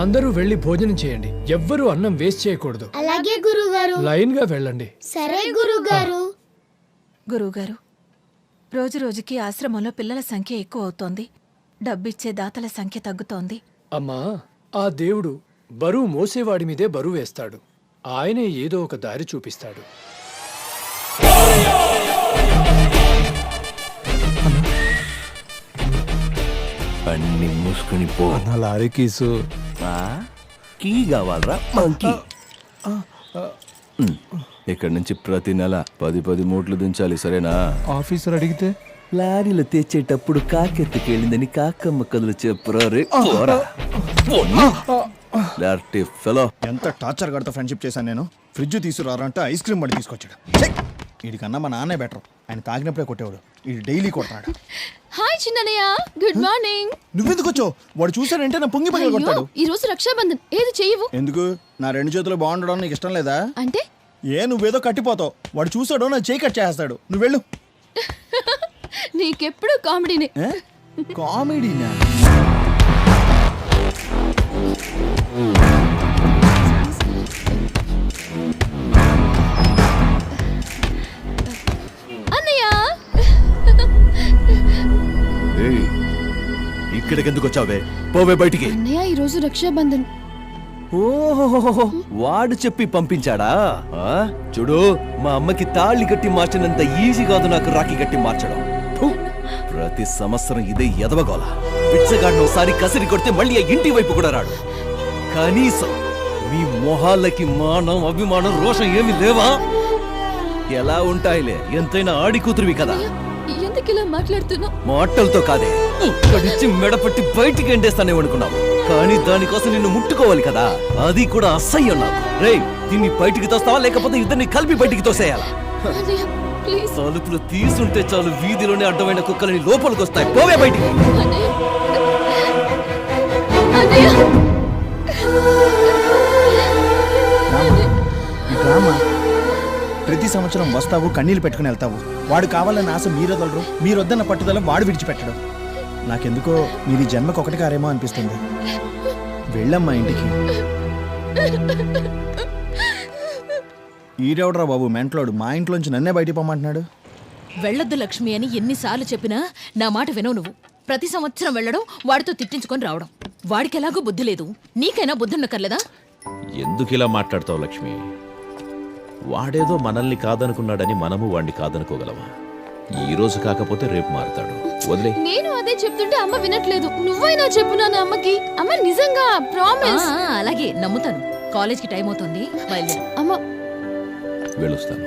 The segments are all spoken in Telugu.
అందరూ వెళ్ళి భోజనం చేయండి ఎవ్వరూ అన్నం వేస్ట్ చేయకూడదు అలాగే గురుగారు లైన్గా వెళ్ళండి సరే గురుగారు గురువుగారు రోజు రోజుకి ఆశ్రమంలో పిల్లల సంఖ్య ఎక్కువ అవుతోంది డబ్బిచ్చే దాతల సంఖ్య తగ్గుతోంది అమ్మా ఆ దేవుడు బరువు మోసేవాడి మీదే బరువు వేస్తాడు ఆయనే ఏదో ఒక దారి చూపిస్తాడు అన్ని మూసుకుని పో నా లారీ కీసు? కీ కావాలరా మంకీ. ఇక్కడి నుంచి ప్రతి నెల పది పది మూట్లు దించాలి సరేనా? ఆఫీసర్ అడిగితే? లారీలు తెచ్చేటప్పుడు కాకెత్తుకెళ్ళిందని కాకమ్మ కథలు చెప్పురా రే? పోరా. పోనీ. లార్టీ ఫెలో ఎంత టార్చర్ గడతో ఫ్రెండ్షిప్ చేశాను నేను? ఫ్రిడ్జ్ తీసుకురారంటే ఐస్ క్రీమ్ బండి తీసుకొచ్చాడు. వీడికన్నా మా నాన్నే బెటర్. ఆయన తాగినప్పుడే కొట్టేవాడు. వీడు డైలీ కొడతాడు. హాయ్ చిన్ననయ్య గుడ్ మార్నింగ్. నువ్వెందుకు వచ్చావు? వాడు చూసాడంటే నా పొంగి పగల కొడతాడు. ఈ రోజు రక్షాబంధన్. ఏది చెయ్యవు ఎందుకు? నా రెండు చేతులు బాగుండడం నీకు ఇష్టం లేదా? అంటే? ఏ నువ్వేదో కట్టిపోతావు. వాడు చూసాడో నా చేయి కట్ చేస్తాడు నువ్వు వెళ్ళు. నీకెప్పుడు కామెడీనే? కామెడీనా? ఇక్కడికి ఎందుకు వచ్చావే? పోవే బయటికి. అన్నయ్య ఈ రోజు రక్షాబంధన్. ఓహో వాడు చెప్పి పంపించాడా? ఆ? చూడు మా అమ్మకి తాళి కట్టి మార్చినంత ఈజీ కాదు నాకు రాఖీ కట్టి మార్చడం. ఫు! ప్రతి సంవత్సరం ఇదే ఎదవగోల. పిచ్చగాడిని ఒకసారి కసిరి కొడితే మళ్ళీ ఆ ఇంటి వైపు కూడా రాడు. కనీసం మీ మొహాలకి మానం అభిమానం రోషం ఏమి లేవా? ఎలా ఉంటాయిలే? ఎంతైనా ఆడి కూతురువి కదా ఎందుకు ఇలా మాట్లాడుతున్నావు మాటలతో కాదే. ఇక్కడిచ్చి మెడపట్టి బయటికి ఎండేస్తానే అనుకున్నావు. కానీ దానికోసం నిన్ను ముట్టుకోవాలి కదా. అది కూడా అసహ్యం నాకు. రేయ్ దీన్ని బయటికి తోస్తావా? లేకపోతే ఇద్దరిని కలిపి బయటికి తోసేయాలా? తలుపులు తీసుంటే చాలు వీధిలోనే అడ్డమైన కుక్కలని లోపలికి వస్తాయి. పోవే బయటికి. అన్నయ్య అన్నయ్య రామా? ప్రతి సంవత్సరం వస్తావు కన్నీళ్ళు పెట్టుకుని వెళ్తావు. వాడు కావాలన్న ఆశ మీరొదలరు మీరొద్దన్న పట్టుదల వాడు విడిచిపెట్టడు. నాకెందుకో మీది జన్మకు ఒకటి కారేమో అనిపిస్తుంది. వెళ్ళమ్మా ఇంటికి. ఈడెవడరా బాబు మెంట్లోడు? మా ఇంట్లోంచి నన్నే బయటికి పొమ్మంటున్నాడు? వెళ్ళొద్దు లక్ష్మి అని ఎన్నిసార్లు చెప్పినా నా మాట వినవు నువ్వు. ప్రతి సంవత్సరం వెళ్ళడం వాడితో తిట్టించుకొని రావడం. వాడికి ఎలాగో బుద్ధి లేదు. నీకైనా బుద్ధి ఉండక్కర్లేదా ఎందుకు ఇలా మాట్లాడతావు లక్ష్మి? వాడేదో మనల్ని కాదనుకున్నాడని మనము వాణ్ణి కాదనుకోగలమా? ఈ రోజు కాకపోతే రేపు మారుతాడు. వదిలే. నేను అదే చెప్తుంటే అమ్మ వినట్లేదు. నువ్వైనా చెప్పు నాన్న అమ్మకి. అమ్మ నిజంగా ఆ, ప్రామిస్ అలాగే నమ్ముతాను. కాలేజ్కి టైం అవుతోంది బయలుదేరు. అమ్మ. వెళ్ళొస్తాను.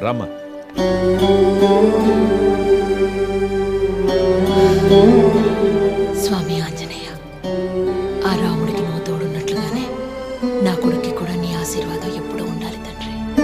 రామ్మా. స్వామి ఆంజనేయ ఆ రాముడికి నువ్వు తోడున్నట్లుగానే నా కొడుక్కి కూడా నీ ఆశీర్వాదం ఎప్పుడూ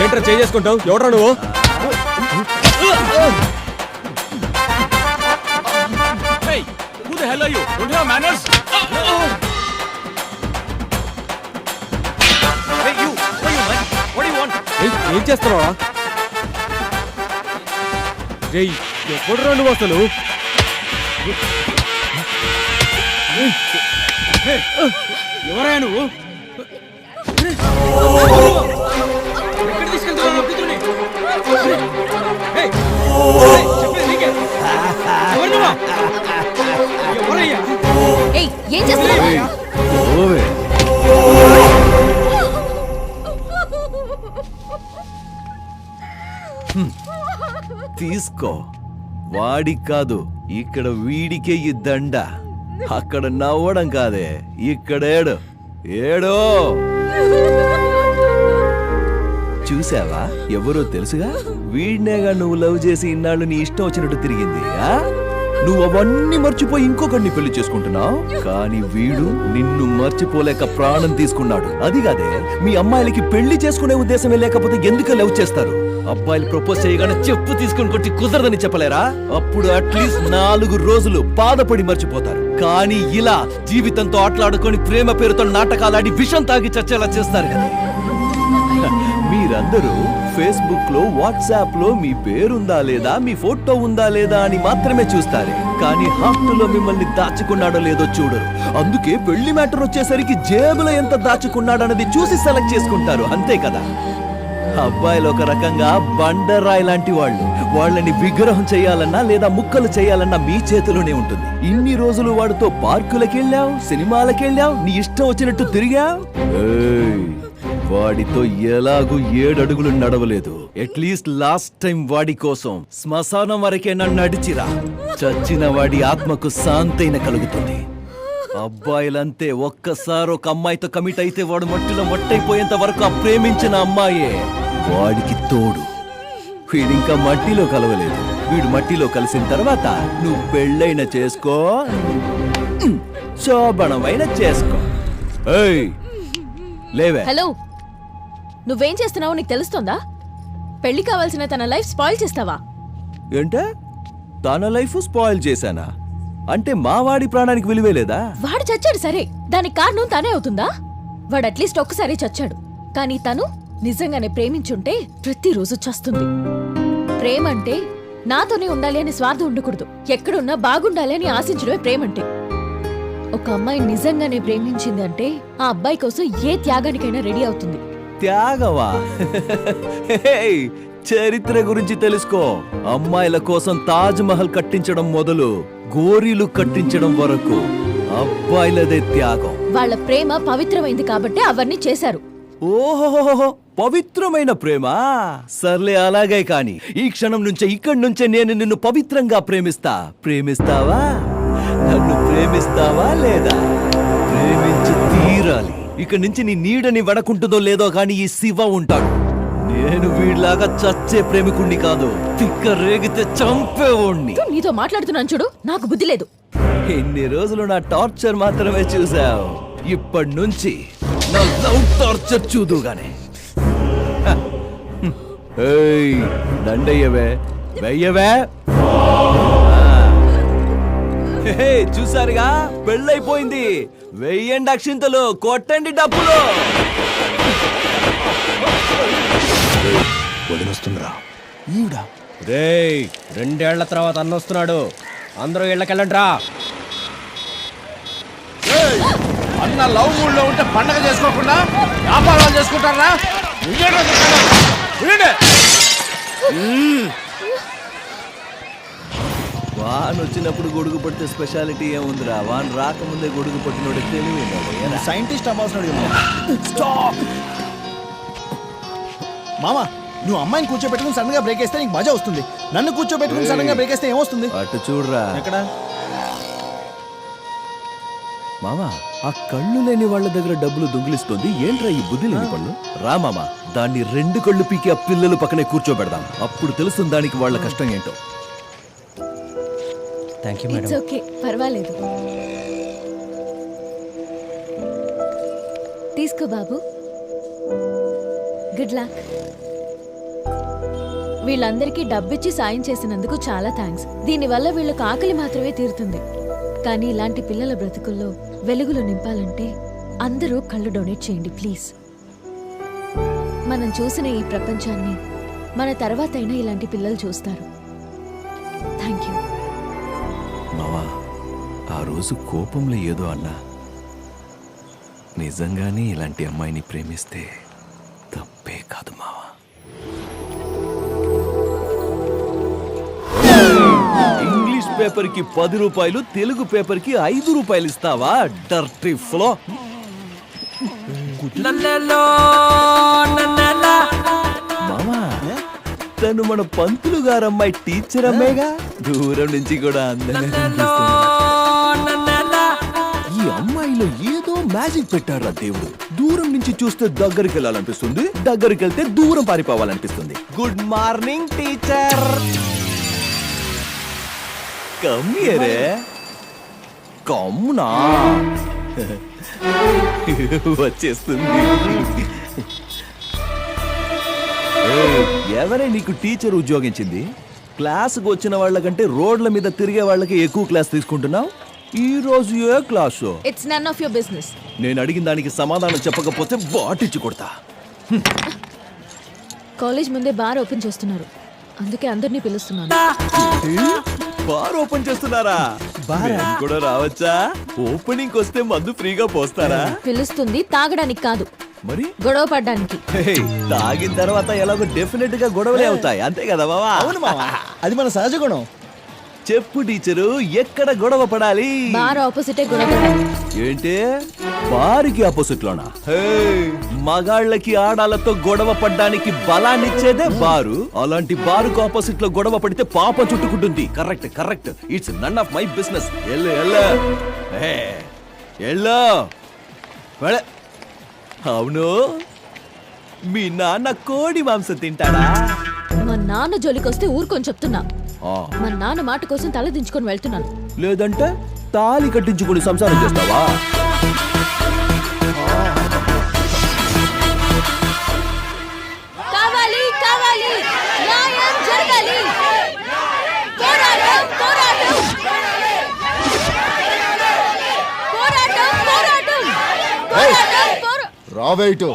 ఏంట్రా చేసుకుంటావు? ఎవడ్రా నువ్వు? ఏం చేస్తున్నావా? రేయ్ ఎప్పుడురా నువ్వు అసలు. ఎవరు నువ్వు? ఏం చేస్తున్నావు? తీసుకో. వాడి కాదు ఇక్కడ వీడికే ఈ దండ. అక్కడ నవ్వడం కాదే ఇక్కడేడు ఏడో! చూసావా? ఎవరో తెలుసుగా? వీడినేగా నువ్వు లవ్ చేసి ఇన్నాళ్ళు నీ ఇష్టం వచ్చినట్టు తిరిగింది నువ్వు అవన్నీ మర్చిపోయి ఇంకొకరిని పెళ్ళి చేసుకుంటున్నావు? కానీ వీడు నిన్ను మర్చిపోలేక ప్రాణం తీసుకున్నాడు. అది కాదే మీ అమ్మాయిలకి పెళ్ళి చేసుకునే ఉద్దేశమే లేకపోతే ఎందుకు లవ్ చేస్తారు? అబ్బాయిలు ప్రపోజ్ చేయగానే చెప్పు తీసుకుని కొట్టి కుదరదని చెప్పలేరా? అప్పుడు అట్లీస్ట్ నాలుగు రోజులు బాధపడి మర్చిపోతారు. కానీ ఇలా జీవితంతో ఆటలాడుకొని ప్రేమ పేరుతో నాటకాలాడి విషం తాగి చచ్చేలా చేస్తారు కదా. మీరందరూ ఫేస్బుక్లో వాట్సాప్లో మీ పేరుందా లేదా మీ ఫోటో ఉందా లేదా అని మాత్రమే చూస్తారే. కానీ హార్ట్లో మిమ్మల్ని దాచుకున్నాడో లేదో చూడరు. అందుకే పెళ్ళి మ్యాటర్ వచ్చేసరికి జేబులో ఎంత దాచుకున్నాడన్నది చూసి సెలెక్ట్ చేసుకుంటారు. అంతే కదా? అబ్బాయిలు ఒక రకంగా బండరాయి లాంటి వాళ్ళు. వాళ్ళని విగ్రహం చేయాలన్నా లేదా ముక్కలు చేయాలన్నా మీ చేతిలోనే ఉంటుంది. ఇన్ని రోజులు వాడితో పార్కులకు వెళ్ళావు సినిమాలకు వెళ్ళావు నీ ఇష్టం వచ్చినట్టు తిరిగావు? వాడితో ఎలాగూ ఏడడుగులు నడవలేదు. అట్లీస్ట్ లాస్ట్ టైం వాడి కోసం శ్మశానం వరకే నన్ను నడిచిరా. చచ్చిన వాడి ఆత్మకు శాంతైన కలుగుతుంది. అబ్బాయిలంతే ఒక్కసారి ఒక అమ్మాయితో కమిట్ అయితే వాడు మట్టిలో మట్టైపోయేంత వరకు ఆ ప్రేమించిన అమ్మాయే. వాడికి తోడు. వీడింకా మట్టిలో కలవలేదు. వీడు మట్టిలో కలిసిన తర్వాత నువ్వు పెళ్ళైన చేసుకో. ఉమ్, శోభనమైన చేసుకో. లేవే. హలో నువ్వేం చేస్తున్నావో నీకు తెలుస్తోందా? పెళ్ళి కావాల్సిన తన లైఫ్ స్పాయిల్ చేస్తావా? ఏంటే? తన లైఫ్ స్పాయిల్ చేశానా? అంటే మా వాడి ప్రాణానికి విలువే లేదా? వాడు చచ్చాడు సరే. దానికి కారణం తనే అవుతుందా? వాడు అట్లీస్ట్ ఒక్కసారి చచ్చాడు. కానీ తను నిజంగానే ప్రేమించుంటే ప్రతిరోజు చస్తుంది. ప్రేమ అంటే నాతోనే ఉండాలి అని స్వార్థం ఉండకూడదు. ఎక్కడున్నా బాగుండాలి అని ఆశించడమే ప్రేమంటే. ఒక అమ్మాయి నిజంగానే ప్రేమించింది అంటే ఆ అబ్బాయి కోసం ఏ త్యాగానికైనా రెడీ అవుతుంది. త్యాగవా? చరిత్ర గురించి తెలుసుకో. అమ్మాయిల కోసం తాజ్ మహల్ కట్టించడం మొదలు గోరీలు కట్టించడం వరకు అబ్బాయిలదే త్యాగం. వాళ్ళ ప్రేమ పవిత్రమైంది కాబట్టి అవన్నీ చేశారు. ఓహోహోహో! పవిత్రమైన ప్రేమ? సర్లే అలాగే కాని. ఈ క్షణం నుంచే ఇక్కడి నుంచే నేను నిన్ను పవిత్రంగా ప్రేమిస్తా. ప్రేమిస్తావా? నన్ను ప్రేమిస్తావా లేదా? ప్రేమించి తీరాలి. ఇక్కడి నుంచి నీ నీడని వడకుంటుందో లేదో కానీ ఈ శివ ఉంటాడు. నేను వీడిలాగా చచ్చే ప్రేమికుణ్ణి కాదు. తిక్క రేగితే చంపేవాణ్ణి. నీతో మాట్లాడుతున్నాను చూడు నాకు బుద్ధి లేదు. ఇన్ని రోజులు నా టార్చర్ మాత్రమే చూసావు ఇప్పటి నుంచి నా లవ్ టార్చర్ చూదుగానే. ఏయ్ దండయ్యవే. వెయ్యవే. హే, చూసారుగా? పెళ్ళైపోయింది. వెయ్యండి అక్షింతలు కొట్టండి డబ్బులు. వదినొస్తుందిరా. ఈవిడ? రేయ్ రెండేళ్ళ తర్వాత అన్న వస్తున్నాడు అందరూ ఇళ్ళకెళ్ళండి రా అన్న లవ్ మూడ్లో ఉంటే పండగ చేసుకోకుండా వ్యాపారాలు చేసుకుంటారా? వాన్ వచ్చినప్పుడు గొడుగు పడితే స్పెషాలిటీ ఏముందిరా? వాన్ రాకముందే గొడుగు పట్టినోడు తెలివి సైంటిస్ట్ అవ్వాల్సిన స్టాప్. మామా నువ్వు అమ్మాయిని కూర్చోబెట్టుకుని సడన్గా బ్రేక్ వేస్తే నీకు మజా వస్తుంది. నన్ను కూర్చోబెట్టుకుని సడన్గా బ్రేక్ వేస్తే ఏమొస్తుంది? అటు చూడరా. ఎక్కడ? మామా ఆ కళ్ళు లేని వాళ్ళ దగ్గర డబ్బులు దొంగిలిస్తుంది. ఏంట్రా ఈ బుద్ధి లేని పళ్ళు? రా మామా దాన్ని రెండు కళ్ళు పీకి ఆ పిల్లలు పక్కనే కూర్చోబెడదాం. అప్పుడు తెలుస్తుంది దానికి వాళ్ళ కష్టం ఏంటో. థ్యాంక్ యూ ఇట్స్ ఓకే పర్వాలేదు. తీసుకో బాబు. గుడ్ లక్ వీళ్ళందరికీ డబ్బిచ్చి సాయం చేసినందుకు చాలా థ్యాంక్స్ దీనివల్ల వీళ్ళకు ఆకలి మాత్రమే తీరుతుంది. కానీ ఇలాంటి పిల్లల బ్రతుకుల్లో వెలుగులు నింపాలంటే అందరూ కళ్ళు డొనేట్ చేయండి ప్లీజ్. మనం చూసిన ఈ ప్రపంచాన్ని మన తర్వాతైనా ఇలాంటి పిల్లలు చూస్తారు. థ్యాంక్ యూ మావా ఆ రోజు కోపంలో ఏదో అన్నా. నిజంగానే ఇలాంటి అమ్మాయిని ప్రేమిస్తే పేపర్కి పది రూపాయలు తెలుగు పేపర్కి ఐదు రూపాయలు ఇస్తావా? డర్టీ ఫ్లో మామా తను మన పంతులు గారమ్మాయి టీచర్ అమ్మాయిగా? దూరం నుంచి కూడా. ఈ అమ్మాయిలో ఏదో మ్యాజిక్ పెట్టారా దేవుడు. దూరం నుంచి చూస్తే దగ్గరికి వెళ్ళాలనిపిస్తుంది దగ్గరికి వెళ్తే దూరం పారిపోవాలనిపిస్తుంది. గుడ్ మార్నింగ్ టీచర్ కమ్మియరే కమ్మునా వచ్చేస్తుంది. ఎవరే నీకు టీచర్ ఉద్యోగించింది? క్లాసుకు వచ్చిన వాళ్ళకంటే రోడ్ల మీద తిరిగే వాళ్ళకి ఎక్కువ క్లాస్ తీసుకుంటున్నావు? ఈ రోజు ఏ class? It's none of your business నేను అడిగిన దానికి సమాధానం చెప్పకపోతే బాటిచ్చి కొడతా. కాలేజ్ ముందే బార్ ఓపెన్ చేస్తున్నారు. అందుకే అందరినీ పిలుస్తున్నాను. బార్ ఓపెన్ చేస్తున్నారా? మేము కూడా రావచ్చా? ఓపెనింగ్ వస్తే మందు ఫ్రీగా పోస్తారా? పిలుస్తుంది తాగడానికి కాదు. మరి? గొడవ పడ్డానికి. తాగిన తర్వాత ఎలాగో డెఫినెట్గా గొడవలే అవుతాయి. అంతే కదా బావా అవును మావా. అది మన సహజ గుణం. చెప్పు టీచరు ఎక్కడ గొడవ పడాలి? బార్ ఆపోజిటే గొడవ పడాలి. ఏంటి? బారికి ఆపోజిట్ లోనా హే, మగాళ్ళకి ఆడాలతో గొడవ పడ్డానికి బలాన్నిచ్చేదే బారు. అలాంటి బారుకు ఆపోజిట్లో గొడవ పడితే పాప చుట్టుకుంటుంది. Correct correct. It's none of my business ఎల్లు ఎల్లు. హే, ఎల్లు. వెళ్ళ. అవును. మీ నాన్న కోడి మాంసం తింటాడా? మా నాన్న జోలికొస్తే ఊరుకొని చెప్తున్నా. మా నాన్న మాట కోసం తల దించుకొని వెళ్తున్నాను. లేదంటే తాలి కట్టించుకుని సంసారం చేస్తావా? కావాలి కావాలి. న్యాయం జరగాలి. పోరాటం పోరాటం. పోరాటం పోరాటం. పోరాటం పోరా- రావేటు